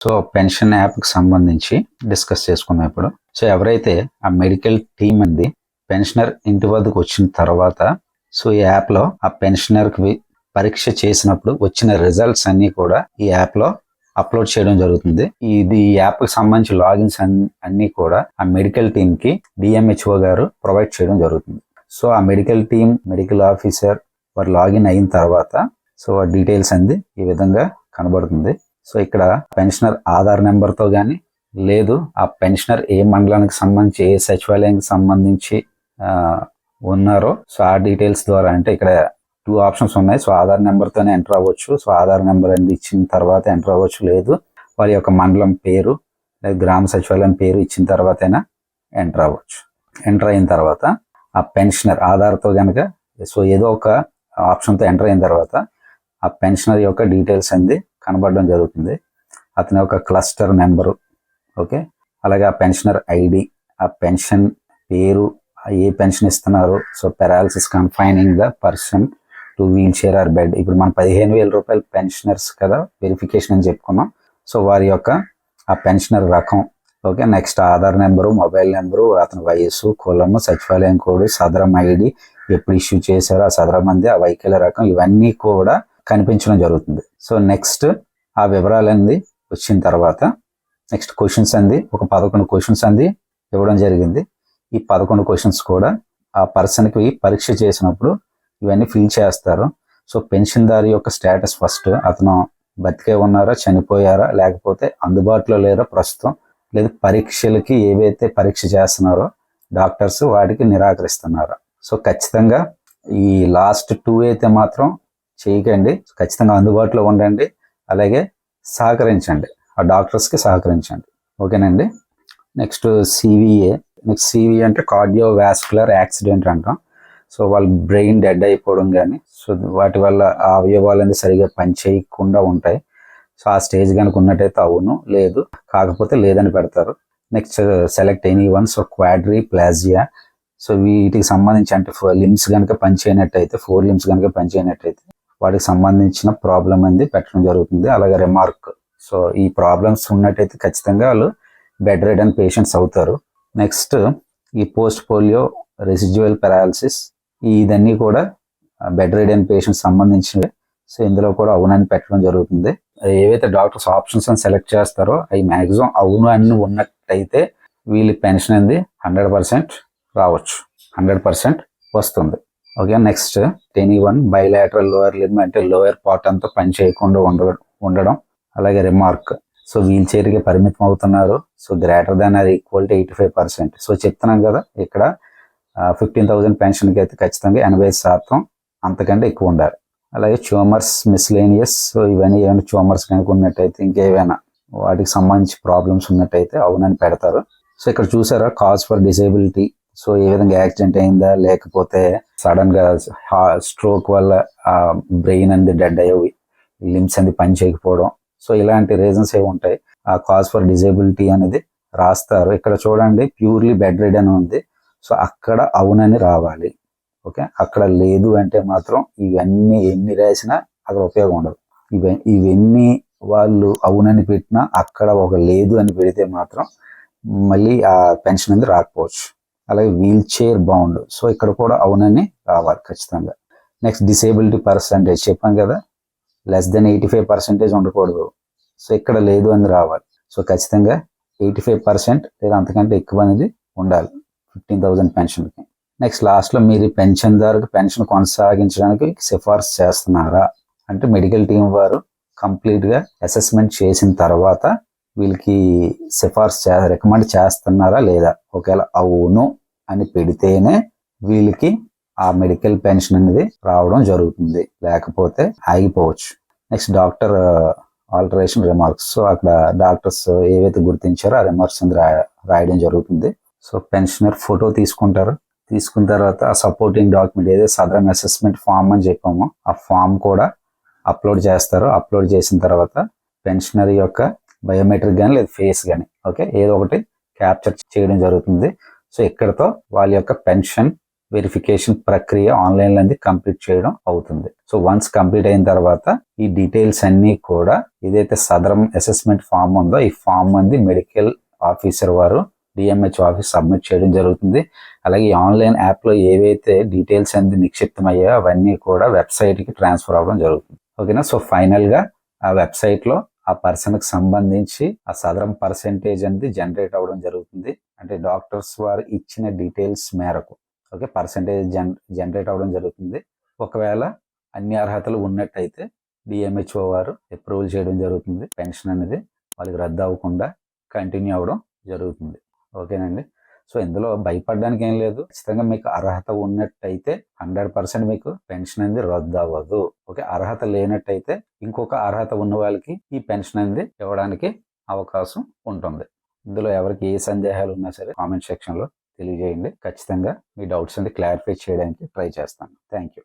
So pension యాప్కి సంబంధించి discuss చేసుకున్నాం ఇప్పుడు. సో ఎవరైతే ఆ మెడికల్ టీమ్ అంది పెన్షనర్ ఇంటి వద్దకు వచ్చిన తర్వాత సో ఈ యాప్లో ఆ పెన్షనర్కి పరీక్ష చేసినప్పుడు వచ్చిన రిజల్ట్స్ అన్నీ కూడా ఈ యాప్లో అప్లోడ్ చేయడం జరుగుతుంది. ఇది ఈ యాప్కి సంబంధించి లాగిన్స్ అన్ని కూడా ఆ మెడికల్ టీమ్కి డిఎంహెచ్ఓ గారు ప్రొవైడ్ చేయడం జరుగుతుంది. సో ఆ మెడికల్ టీమ్ మెడికల్ ఆఫీసర్ వారు లాగిన్ అయిన తర్వాత సో ఆ డీటెయిల్స్ అంది ఈ విధంగా కనబడుతుంది. సో ఇక్కడ పెన్షనర్ ఆధార్ నెంబర్తో లేదు ఆ పెన్షనర్ ఏ మండలానికి సంబంధించి ఏ సచివాలయానికి సంబంధించి ఆ, ఉన్నారో సో ఆ డీటెయిల్స్ ద్వారా అంటే ఇక్కడ టూ ఆప్షన్స్ ఉన్నాయి. సో ఆధార్ నెంబర్తోనే ఎంటర్ అవ్వచ్చు. సో ఆధార్ నెంబర్ అనేది ఇచ్చిన తర్వాత ఎంటర్ అవ్వచ్చు లేదు. వారి యొక్క మండలం పేరు లేదా గ్రామ సచివాలయం పేరు ఇచ్చిన తర్వాతైనా ఎంటర్ అవ్వచ్చు. ఎంటర్ అయిన తర్వాత ఆ పెన్షనర్ ఆధార్తో కనుక సో ఏదో ఒక ఆప్షన్తో ఎంటర్ అయిన తర్వాత ఆ పెన్షనర్ యొక్క డీటెయిల్స్ అనేది కనబడడం జరుగుతుంది. అతని యొక్క క్లస్టర్ నెంబరు ఓకే? అలాగే ఆ పెన్షనర్ ఐడి ఆ పెన్షన్ పేరు ఏ పెన్షన్ ఇస్తున్నారు? So paralysis confining the person to wheelchair or bed. ఇప్పుడు మనం పదిహేను వేల రూపాయలు పెన్షనర్స్ కదా వెరిఫికేషన్ అని చెప్పుకున్నాం. సో వారి యొక్క ఆ పెన్షనర్ రకం okay? Next Aadhaar number mobile number అతని వయస్సు కులము సచివాలయం కోడ్ సదరం ఐడి ఎప్పుడు ఇష్యూ చేశారో ఆ సదరం మంది ఆ వైకల్య రకం ఇవన్నీ కూడా కనిపించడం జరుగుతుంది. సో నెక్స్ట్ ఆ వివరాలన్నీ వచ్చిన తర్వాత నెక్స్ట్ క్వశ్చన్స్ అంది ఒక పదకొండు క్వశ్చన్స్ అంది ఇవ్వడం జరిగింది. ఈ పదకొండు క్వశ్చన్స్ కూడా ఆ పర్సన్కి పరీక్ష చేసినప్పుడు ఇవన్నీ ఫిల్ చేస్తారు. సో పెన్షన్దారి యొక్క స్టేటస్ ఫస్ట్ అతను బతికే ఉన్నారా చనిపోయారా లేకపోతే అందుబాటులో లేరా ప్రస్తుతం లేదా పరీక్షలకి ఏవైతే పరీక్ష చేస్తున్నారో డాక్టర్స్ వాటికి నిరాకరిస్తున్నారా. సో ఖచ్చితంగా ఈ లాస్ట్ టూ అయితే మాత్రం చేయకండి ఖచ్చితంగా అందుబాటులో ఉండండి. అలాగే సహకరించండి. ఆ డాక్టర్స్కి సహకరించండి. ఓకేనండి? Next CVA. నెక్స్ట్ సివి అంటే కార్డియో వాస్కులర్ యాక్సిడెంట్ అంటాం. సో వాళ్ళ బ్రెయిన్ డెడ్ అయిపోవడం కానీ సో వాటి వల్ల ఆ అవయవాలు అనేది సరిగా పనిచేయకుండా ఉంటాయి. సో ఆ స్టేజ్ కనుక ఉన్నట్టయితే అవును లేదు. కాకపోతే లేదని పెడతారు. Next select any one so quadriplegia so వీటికి సంబంధించి అంటే లిమ్స్ కనుక పనిచేయనట్టయితే ఫోర్ లిమ్స్ కనుక పనిచేయనట్టయితే వాటికి సంబంధించిన ప్రాబ్లం అనేది పెట్టడం జరుగుతుంది. అలాగే రిమార్క్ సో ఈ ప్రాబ్లమ్స్ ఉన్నట్టయితే ఖచ్చితంగా వాళ్ళు బెడ్ రెడ్ అండ్ పేషెంట్స్ అవుతారు. నెక్స్ట్ ఈ పోస్ట్ పోలియో రెసిడ్యువల్ పెరాలసిస్ ఇదన్నీ కూడా బెడ్ రెడ్ అండ్ పేషెంట్స్ సంబంధించినవి. సో ఇందులో కూడా అవునని పెట్టడం జరుగుతుంది. ఏవైతే డాక్టర్స్ ఆప్షన్స్ అని సెలెక్ట్ చేస్తారో అవి మ్యాక్సిమం అవును అని ఉన్నట్టయితే వీళ్ళ పెన్షన్ అనేది హండ్రెడ్ పర్సెంట్ రావచ్చు. హండ్రెడ్ పర్సెంట్ వస్తుంది. Okay next any one bilateral lower limb అంటే లోయర్ పార్ట్ అంతా పని చేయకుండా ఉండ ఉండడం అలాగే రిమార్క్ సో వీల్ చైర్కి పరిమితం అవుతున్నారు. So greater than or equal to eighty five percent so చెప్తున్నాం కదా ఇక్కడ ఫిఫ్టీన్ థౌసండ్ పెన్షన్కి అయితే ఖచ్చితంగా ఎనభై శాతం అంతకంటే ఎక్కువ ఉండాలి. అలాగే ట్యూమర్స్ మిస్లేనియస్ సో ఇవన్నీ ఏమైనా ట్యూమర్స్ కనుక ఉన్నట్టయితే ఇంకేవైనా వాటికి సంబంధించి ప్రాబ్లమ్స్ ఉన్నట్టయితే అవునని పెడతారు. సో ఇక్కడ చూసారా కాజ్ ఫర్ డిసేబిలిటీ సో ఏ విధంగా యాక్సిడెంట్ అయిందా? లేకపోతే సడన్గా స్ట్రోక్ వల్ల ఆ బ్రెయిన్ అనేది డెడ్ అయ్యి లిమ్స్ అనేది పని చేయకపోవడం. సో ఇలాంటి రీజన్స్ ఏవి ఉంటాయి. ఆ కాజ్ ఫర్ డిజేబిలిటీ అనేది రాస్తారు. ఇక్కడ చూడండి ప్యూర్లీ బెడ్ రెడ్ అని ఉంది. సో అక్కడ అవునని రావాలి. ఓకే? అక్కడ లేదు అంటే మాత్రం ఇవన్నీ ఎన్ని రాసినా అక్కడ ఉపయోగం ఉండదు. ఇవ ఇవన్నీ వాళ్ళు అవునని పెట్టినా అక్కడ ఒక లేదు అని పెడితే మాత్రం మళ్ళీ ఆ పెన్షన్ అనేది రాకపోవచ్చు. అలాగే వీల్ చైర్ బౌండ్. సో ఇక్కడ కూడా అవునని రావాలి ఖచ్చితంగా. నెక్స్ట్ డిసేబిలిటీ పర్సంటేజ్ చెప్పాం కదా? Less than eighty five percentage ఉండకూడదు. సో ఇక్కడ లేదు అని రావాలి. సో ఖచ్చితంగా ఎయిటీ ఫైవ్ పర్సెంట్ లేదా అంతకంటే ఎక్కువ అనేది ఉండాలి. ఫిఫ్టీన్ థౌసండ్ పెన్షన్కి నెక్స్ట్ లాస్ట్లో మీరు పెన్షన్ పెన్షన్దారుకి పెన్షన్ కొనసాగించడానికి సిఫార్సు చేస్తున్నారా? అంటే మెడికల్ టీం వారు కంప్లీట్గా అసెస్మెంట్ చేసిన తర్వాత వీళ్ళకి సిఫార్సు చే రికమెండ్ చేస్తున్నారా లేదా? ఒకవేళ అవును అని పెడితేనే వీళ్ళకి ఆ మెడికల్ పెన్షన్ అనేది రావడం జరుగుతుంది. లేకపోతే ఆగిపోవచ్చు. Next doctor alteration remarks. So అక్కడ డాక్టర్స్ ఏవైతే గుర్తించారో ఆ రిమార్క్స్ అని రాయడం జరుగుతుంది. సో పెన్షనర్ ఫోటో తీసుకుంటారు. తీసుకున్న తర్వాత ఆ సపోర్టింగ్ డాక్యుమెంట్ ఏదైతే సదరం అసెస్మెంట్ ఫామ్ అని చెప్పామో. ఆ ఫామ్ కూడా అప్లోడ్ చేస్తారు. అప్లోడ్ చేసిన తర్వాత పెన్షనర్ యొక్క బయోమెట్రిక్ కానీ లేదా ఫేస్ కానీ ఓకే? ఏదో ఒకటి క్యాప్చర్ చేయడం జరుగుతుంది. సో ఇక్కడతో వాళ్ళ యొక్క పెన్షన్ వెరిఫికేషన్ ప్రక్రియ ఆన్లైన్లో కంప్లీట్ చేయడం అవుతుంది. సో వన్స్ కంప్లీట్ అయిన తర్వాత ఈ డీటెయిల్స్ అన్ని కూడా ఏదైతే సదరం అసెస్మెంట్ ఫామ్ ఉందో ఈ ఫామ్ అంది మెడికల్ ఆఫీసర్ వారు డిఎంహెచ్ ఆఫీస్ సబ్మిట్ చేయడం జరుగుతుంది. అలాగే ఈ ఆన్లైన్ యాప్లో ఏవైతే డీటెయిల్స్ అనేది నిక్షిప్తమయ్యాయో అవన్నీ కూడా వెబ్సైట్కి ట్రాన్స్ఫర్ అవ్వడం జరుగుతుంది. ఓకేనా? సో ఫైనల్గా ఆ వెబ్సైట్లో ఆ పర్సన్కి సంబంధించి ఆ సదరం పర్సెంటేజ్ అనేది జనరేట్ అవ్వడం జరుగుతుంది. అంటే డాక్టర్స్ వారు ఇచ్చిన డీటెయిల్స్ మేరకు ఓకే పర్సెంటేజ్ జన్ జనరేట్ అవ్వడం జరుగుతుంది. ఒకవేళ అన్ని అర్హతలు ఉన్నట్టయితే డిఎంహెచ్ఓ వారు అప్రూవల్ చేయడం జరుగుతుంది. పెన్షన్ అనేది వాళ్ళకి రద్దు అవ్వకుండా కంటిన్యూ అవ్వడం జరుగుతుంది. ఓకేనండి? సో ఇందులో భయపడడానికి ఏం లేదు. ఖచ్చితంగా మీకు అర్హత ఉన్నట్టయితే హండ్రెడ్ పర్సెంట్ మీకు పెన్షన్ అనేది రద్దు అవ్వదు ఓకే? అర్హత లేనట్టయితే ఇంకొక అర్హత ఉన్న వాళ్ళకి ఈ పెన్షన్ అనేది ఇవ్వడానికి అవకాశం ఉంటుంది. ఇందులో ఎవరికి ఏ సందేహాలు ఉన్నా సరే కామెంట్ సెక్షన్లో తెలియజేయండి. ఖచ్చితంగా మీ డౌట్స్ అనేది క్లారిఫై చేయడానికి ట్రై చేస్తాను. Thank you